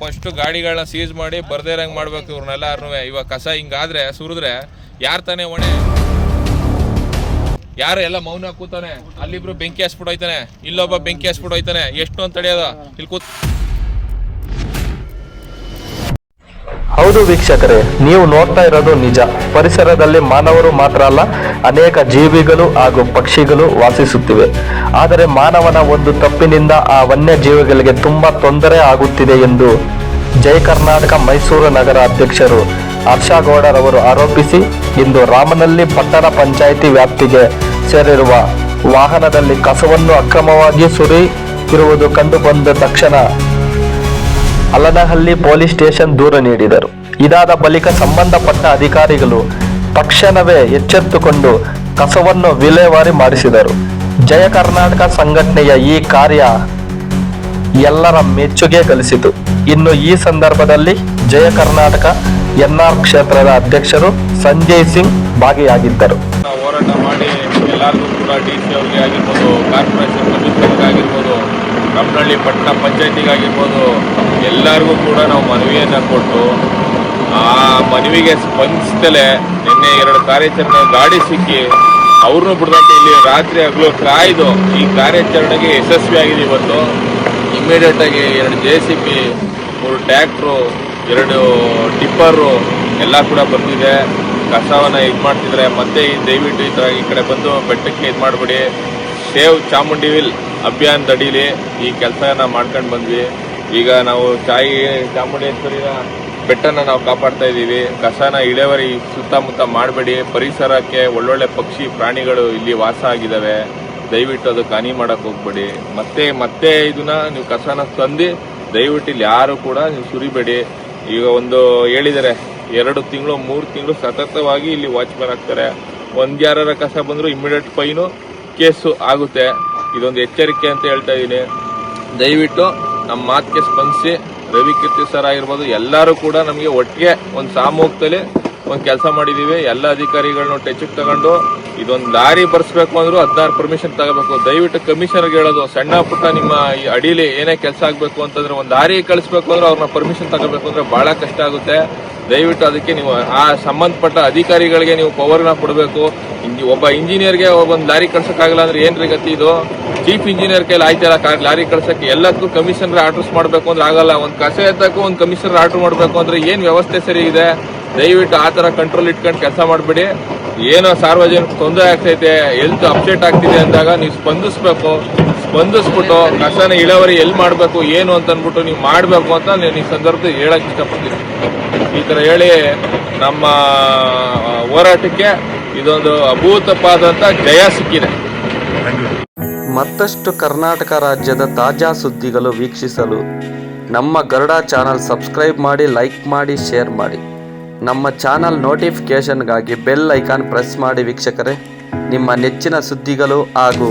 First ಗಾಡಿಗಳನ್ನ seize ಮಾಡಿ ಬರ್ದೇ ಇರಂಗ್ ಮಾಡ್ಬೇಕು ಇವ್ರನ್ನೆಲ್ಲಾರು ಇವಾಗ ಕಸ ಹಿಂಗಾದ್ರೆ ಸುರಿದ್ರೆ ಯಾರ್ ತಾನೇ ಹೊಣೆ ಯಾರು ಎಲ್ಲ ಮೌನ ಕೂತಾನೆ? ಅಲ್ಲಿಬ್ರು ಬೆಂಕಿ ಹಚ್ಬಿಟ್ಟು ಹೋಯ್ತಾನೆ ಇಲ್ಲೊಬ್ಬ ಬೆಂಕಿ ಹಚ್ಬಿಟ್ಟು ಹೋಯ್ತಾನೆ ಎಷ್ಟು ಅಂತ ತಡೆಯೋದ ಇಲ್ಲಿ ಕೂತ್ ಹೌದು ವೀಕ್ಷಕರೇ, ನೀವು ನೋಡ್ತಾ ಇರೋದು ನಿಜ. ಪರಿಸರದಲ್ಲಿ ಮಾನವರು ಮಾತ್ರ ಅಲ್ಲ, ಅನೇಕ ಜೀವಿಗಳು ಹಾಗೂ ಪಕ್ಷಿಗಳು ವಾಸಿಸುತ್ತಿವೆ. ಆದರೆ ಮಾನವನ ಒಂದು ತಪ್ಪಿನಿಂದ ಆ ವನ್ಯಜೀವಿಗಳಿಗೆ ತುಂಬಾ ತೊಂದರೆ ಆಗುತ್ತಿದೆ ಎಂದು ಜೈ ಕರ್ನಾಟಕ ಮೈಸೂರು ನಗರ ಅಧ್ಯಕ್ಷರು ಹರ್ಷಗೌಡರವರು ಆರೋಪಿಸಿ, ಇಂದು ರಾಮನಲ್ಲಿ ಪಟ್ಟಣ ಪಂಚಾಯಿತಿ ವ್ಯಾಪ್ತಿಗೆ ಸೇರಿರುವ ವಾಹನದಲ್ಲಿ ಕಸವನ್ನು ಅಕ್ರಮವಾಗಿ ಸುರಿ ಇರುವುದು ಕಂಡುಬಂದ ತಕ್ಷಣ ಅಲ್ಲನಹಳ್ಳಿ ಪೊಲೀಸ್ ಸ್ಟೇಷನ್ ದೂರು ನೀಡಿದರು. ಇದಾದ ಬಳಿಕ ಸಂಬಂಧಪಟ್ಟ ಅಧಿಕಾರಿಗಳು ತಕ್ಷಣವೇ ಎಚ್ಚೆತ್ತುಕೊಂಡು ಕಸವನ್ನು ವಿಲೇವಾರಿ ಮಾಡಿಸಿದರು. ಜಯ ಕರ್ನಾಟಕ ಸಂಘಟನೆಯ ಈ ಕಾರ್ಯ ಎಲ್ಲರ ಮೆಚ್ಚುಗೆ ಗಳಿಸಿತು. ಇನ್ನು ಈ ಸಂದರ್ಭದಲ್ಲಿ ಜಯ ಕರ್ನಾಟಕ ಎನ್ಆರ್ ಕ್ಷೇತ್ರದ ಅಧ್ಯಕ್ಷರು ಸಂಜಯ್ ಸಿಂಗ್ ಭಾಗಿಯಾಗಿದ್ದರು. ಹೋರಾಟ ಮಾಡಿ ಎಲ್ಲರಿಗೂ ಕೂಡ ಡಿ ಸಿ ಅವ್ರಿಗೆ ಆಗಿರ್ಬೋದು, ಕಾರ್ಪೊರೇಷನ್ ಆಗಿರ್ಬೋದು ಕಮ್ಮನಹಳ್ಳಿ ಪಟ್ಟಣ ಪಂಚಾಯತಿಗಾಗಿರ್ಬೋದು, ಎಲ್ಲರಿಗೂ ಕೂಡ ನಾವು ಮನವಿಯನ್ನು ಕೊಟ್ಟು ಆ ಮನವಿಗೆ ಸ್ಪಂದಿಸ್ತಲೇ ನಿನ್ನೆ ಎರಡು ಕಾರ್ಯಾಚರಣೆ ಗಾಡಿ ಸಿಕ್ಕಿ ಅವ್ರನ್ನೂ ಬಿಡದಂತೆ ಇಲ್ಲಿ ರಾತ್ರಿ ಹಗಲು ಕಾಯ್ದು ಈ ಕಾರ್ಯಾಚರಣೆಗೆ ಯಶಸ್ವಿಯಾಗಿದೆ ಇವತ್ತು. ಇಮಿಡಿಯೇಟ್ ಆಗಿ ಎರಡು ಜೆ ಸಿ ಬಿ ಮೂರು ಟ್ಯಾಕ್ಟ್ರು, ಎರಡು ಟಿಪ್ಪರು ಎಲ್ಲ ಕೂಡ ಬಂದಿದೆ. ಕಸವನ್ನ ಇದು ಮಾಡ್ತಿದ್ರೆ ಮತ್ತೆ ಈ ದಯವಿಟ್ಟು ಈ ಥರ ಈ ಕಡೆ ಬಂದು ಬೆಟ್ಟಕ್ಕೆ ಇದು ಮಾಡಿಬಿಡಿ. ಸೇವ್ ಚಾಮುಂಡಿ ವಿಲ್ ಅಭಿಯಾನದ ಅಡಿಲಿ ಈ ಕೆಲಸನ ಮಾಡ್ಕೊಂಡು ಬಂದ್ವಿ. ಈಗ ನಾವು ಚಾಯಿ, ಚಾಮುಂಡೇಶ್ವರಿನ ಬೆಟ್ಟನ ನಾವು ಕಾಪಾಡ್ತಾ ಇದ್ದೀವಿ. ಕಸನ ಇಳೆವರಿ ಸುತ್ತಮುತ್ತ ಮಾಡಬೇಡಿ. ಪರಿಸರಕ್ಕೆ ಒಳ್ಳೊಳ್ಳೆ ಪಕ್ಷಿ, ಪ್ರಾಣಿಗಳು ಇಲ್ಲಿ ವಾಸ ಆಗಿದ್ದಾವೆ ದಯವಿಟ್ಟು ಅದಕ್ಕೆ ಹಾನಿ ಮಾಡಕ್ಕೆ ಹೋಗ್ಬೇಡಿ. ಮತ್ತೆ ಮತ್ತೆ ಇದನ್ನ ನೀವು ಕಸನ ತಂದು ದಯವಿಟ್ಟು ಇಲ್ಲಿ ಯಾರು ಕೂಡ ನೀವು ಸುರಿಬೇಡಿ. ಈಗ ಒಂದು ಹೇಳಿದರೆ, ಎರಡು ತಿಂಗಳು, ಮೂರು ತಿಂಗಳು ಸತತವಾಗಿ ಇಲ್ಲಿ ವಾಚ್ಮ್ಯಾನ್ ಆಗ್ತಾರೆ. ಒಂದು ಕಸ ಬಂದರೂ ಇಮಿಡಿಯೇಟ್ ಫೈನು ಕೇಸು ಆಗುತ್ತೆ. ಇದೊಂದು ಎಚ್ಚರಿಕೆ ಅಂತ ಹೇಳ್ತಾ ಇದ್ದೀನಿ. ದಯವಿಟ್ಟು ನಮ್ಮ ಮಾತಿಗೆ ಸ್ಪಂದಿಸಿ. ರವಿ ಕೀರ್ತಿ ಸರ್ ಆಗಿರ್ಬೋದು ಎಲ್ಲರೂ ಕೂಡ ನಮಗೆ ಒಟ್ಟಿಗೆ ಒಂದು ಸಾಮೂಹಿಕದಲ್ಲಿ ಒಂದು ಕೆಲಸ ಮಾಡಿದ್ದೀವಿ ಎಲ್ಲ ಅಧಿಕಾರಿಗಳನ್ನ ಟೆಚ್ಗೆ ತಗೊಂಡು ಇದೊಂದು ಲಾರಿ ಬರ್ಸ್ಬೇಕು ಅಂದ್ರೂ ಹದಿನಾರು ಪರ್ಮಿಷನ್ ತಗೋಬೇಕು. ದಯವಿಟ್ಟು ಕಮಿಷನರ್ಗೆ ಹೇಳೋದು, ಸಣ್ಣ ಪುಟ್ಟ ನಿಮ್ಮ ಈ ಅಡಿಲಿ ಏನೇ ಕೆಲಸ ಆಗಬೇಕು ಅಂತಂದ್ರೆ ಒಂದು ಲಾರಿ ಕಳಿಸ್ಬೇಕು ಅಂದ್ರೆ ಅವ್ರನ್ನ ಪರ್ಮಿಷನ್ ತಗೋಬೇಕು ಅಂದ್ರೆ ಬಹಳ ಕಷ್ಟ ಆಗುತ್ತೆ. ದಯವಿಟ್ಟು ಅದಕ್ಕೆ ನೀವು ಆ ಸಂಬಂಧಪಟ್ಟ ಅಧಿಕಾರಿಗಳಿಗೆ ನೀವು ಪವರ್ನ ಕೊಡಬೇಕು. ಒಬ್ಬ ಇಂಜಿನಿಯರ್ಗೆ ಒಂದು ಲಾರಿ ಕಳ್ಸೋಕ್ಕಾಗಲ್ಲ ಅಂದ್ರೆ ಏನ್ರಿ ಗತಿ ಇದು? ಚೀಫ್ ಇಂಜಿನಿಯರ್ ಕೈಲಿ ಆಯ್ತಲ್ಲ ಕಾರ್ ಲಾರಿ ಕಳ್ಸಕ್ಕೆ? ಎಲ್ಲಕ್ಕೂ ಕಮಿಷನರ್ ಆರ್ಡರ್ಸ್ ಮಾಡಬೇಕು ಅಂದ್ರೆ ಆಗಲ್ಲ. ಒಂದು ಕಸ ಎತ್ತಕ್ಕೂ ಒಂದು ಕಮಿಷನರ್ ಆರ್ಡರ್ ಮಾಡಬೇಕು ಅಂದ್ರೆ ಏನು ವ್ಯವಸ್ಥೆ ಸರಿ ಇದೆ? ದಯವಿಟ್ಟು ಆ ಥರ ಕಂಟ್ರೋಲ್ ಇಟ್ಕೊಂಡು ಕೆಲಸ ಮಾಡಬೇಡಿ. ಏನೋ ಸಾರ್ವಜನಿಕ ತೊಂದರೆ ಆಗ್ತೈತೆ ಎಲ್ತ್ ಅಪ್ಸೆಟ್ ಆಗ್ತಿದೆ ಅಂದಾಗ ನೀವು ಸ್ಪಂದಿಸ್ಬೇಕು. ಸ್ಪಂದಿಸ್ಬಿಟ್ಟು ಕಸನ ಇಳುವರಿ ಎಲ್ಲಿ ಮಾಡಬೇಕು, ಏನು ಅಂತ ಅಂದ್ಬಿಟ್ಟು ನೀವು ಮಾಡಬೇಕು ಅಂತ ನಾನು ಈ ಸಂದರ್ಭದಲ್ಲಿ ಹೇಳಕ್ಕೆ ಇಷ್ಟಪಡ್ತೀನಿ. ಈ ಥರ ಹೇಳಿ ನಮ್ಮ ಹೋರಾಟಕ್ಕೆ ಇದೊಂದು ಅಭೂತವಾದಂಥ ಜಯ ಸಿಕ್ಕಿದೆ. ಮತ್ತಷ್ಟು ಕರ್ನಾಟಕ ರಾಜ್ಯದ ತಾಜಾ ಸುದ್ದಿಗಳು ವೀಕ್ಷಿಸಲು ನಮ್ಮ ಗರುಡ ಚಾನಲ್ ಸಬ್ಸ್ಕ್ರೈಬ್ ಮಾಡಿ, ಲೈಕ್ ಮಾಡಿ, ಶೇರ್ ಮಾಡಿ. ನಮ್ಮ ಚಾನಲ್ ನೋಟಿಫಿಕೇಷನ್ಗಾಗಿ ಬೆಲ್ ಐಕಾನ್ ಪ್ರೆಸ್ ಮಾಡಿ ವೀಕ್ಷಕರೇ. ನಿಮ್ಮ ನೆಚ್ಚಿನ ಸುದ್ದಿಗಳು ಹಾಗೂ